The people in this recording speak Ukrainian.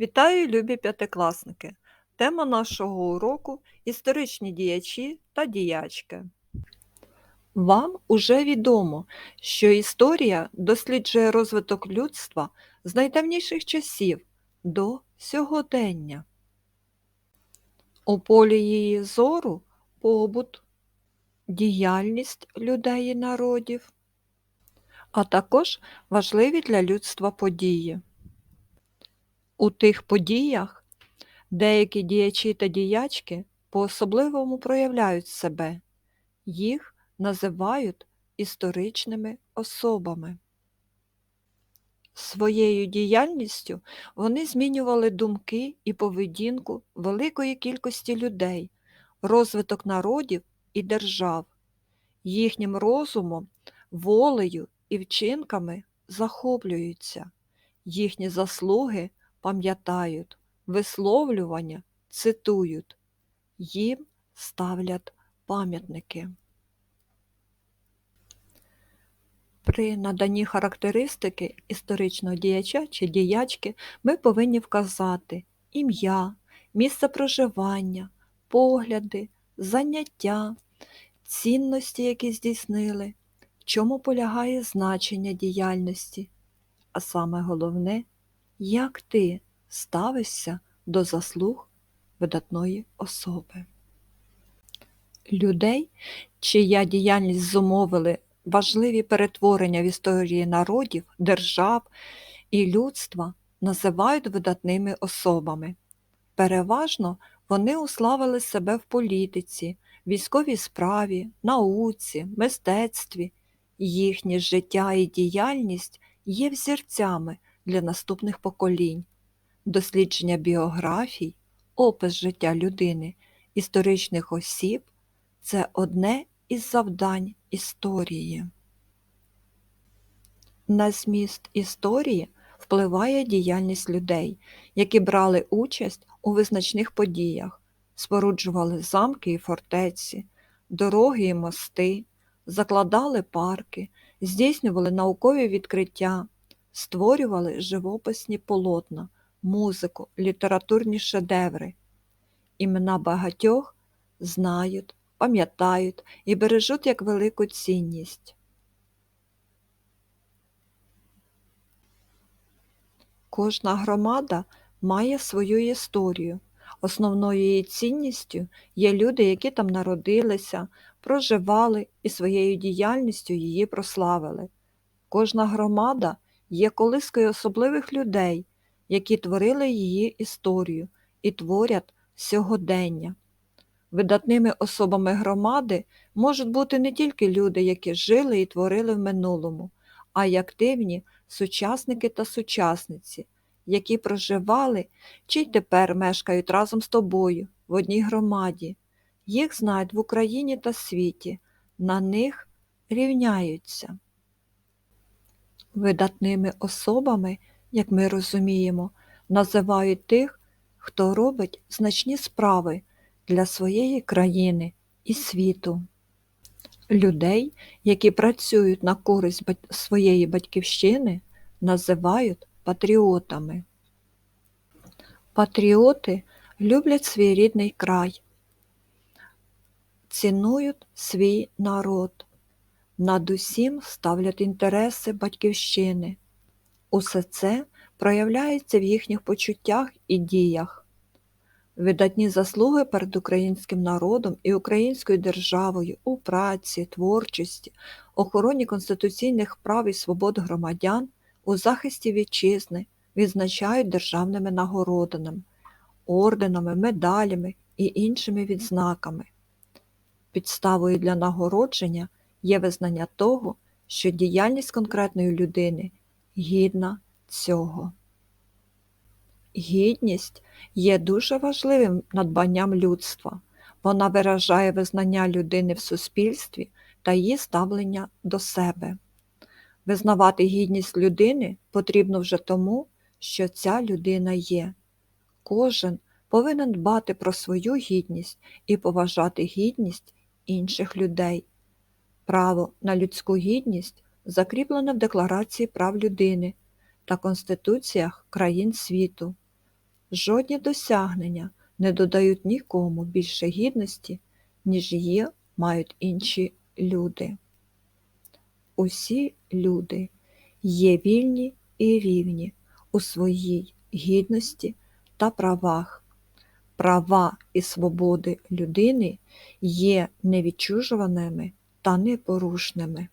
Вітаю, любі п'ятикласники! Тема нашого уроку історичні діячі та діячки. Вам уже відомо, що історія досліджує розвиток людства з найдавніших часів до сьогодення. У полі її зору побут, діяльність людей і народів, а також важливі для людства події. У тих подіях деякі діячі та діячки по-особливому проявляють себе. Їх називають історичними особами. Своєю діяльністю вони змінювали думки і поведінку великої кількості людей, розвиток народів і держав. Їхнім розумом, волею і вчинками захоплюються. Їхні заслуги пам'ятають, висловлювання цитують, їм ставлять пам'ятники. При наданні характеристики історичного діяча чи діячки ми повинні вказати ім'я, місце проживання, погляди, заняття, цінності, які здійснили, в чому полягає значення діяльності, а саме головне, як ти ставишся до заслуг видатної особи. Людей, чия діяльність зумовили важливі перетворення в історії народів, держав і людства, називають видатними особами. Переважно вони уславили себе в політиці, військовій справі, науці, мистецтві. Їхнє життя і діяльність є взірцями для наступних поколінь. Дослідження біографій, опис життя людини, історичних осіб це одне із завдань історії. На зміст історії впливає діяльність людей, які брали участь у визначних подіях, споруджували замки і фортеці, дороги і мости, закладали парки, здійснювали наукові відкриття, створювали живописні полотна, музику, літературні шедеври. Імена багатьох знають, пам'ятають і бережуть як велику цінність. Кожна громада має свою історію. Основною її цінністю є люди, які там народилися, проживали і своєю діяльністю її прославили. Кожна громада є колискою особливих людей, які творили її історію і творять сьогодення. Видатними особами громади можуть бути не тільки люди, які жили і творили в минулому, а й активні сучасники та сучасниці, які проживали чи й тепер мешкають разом з тобою в одній громаді. Їх знають в Україні та світі, на них рівняються. Видатними особами, як ми розуміємо, називають тих, хто робить значні справи для своєї країни і світу. Людей, які працюють на користь своєї батьківщини, називають патріотами. Патріоти люблять свій рідний край, цінують свій народ, над усім ставлять інтереси батьківщини. Усе це проявляється в їхніх почуттях і діях. Видатні заслуги перед українським народом і українською державою у праці, творчості, охороні конституційних прав і свобод громадян, у захисті вітчизни відзначають державними нагородами, орденами, медалями і іншими відзнаками. Підставою для нагородження є визнання того, що діяльність конкретної людини гідна цього. Гідність є дуже важливим надбанням людства. Вона виражає визнання людини в суспільстві та її ставлення до себе. Визнавати гідність людини потрібно вже тому, що ця людина є. Кожен повинен дбати про свою гідність і поважати гідність інших людей. Право на людську гідність закріплене в Декларації прав людини та Конституціях країн світу. жодні досягнення не додають нікому більше гідності, ніж є мають інші люди. Усі люди є вільні і рівні у своїй гідності та правах. Права і свободи людини є невідчужуваними та непорушними.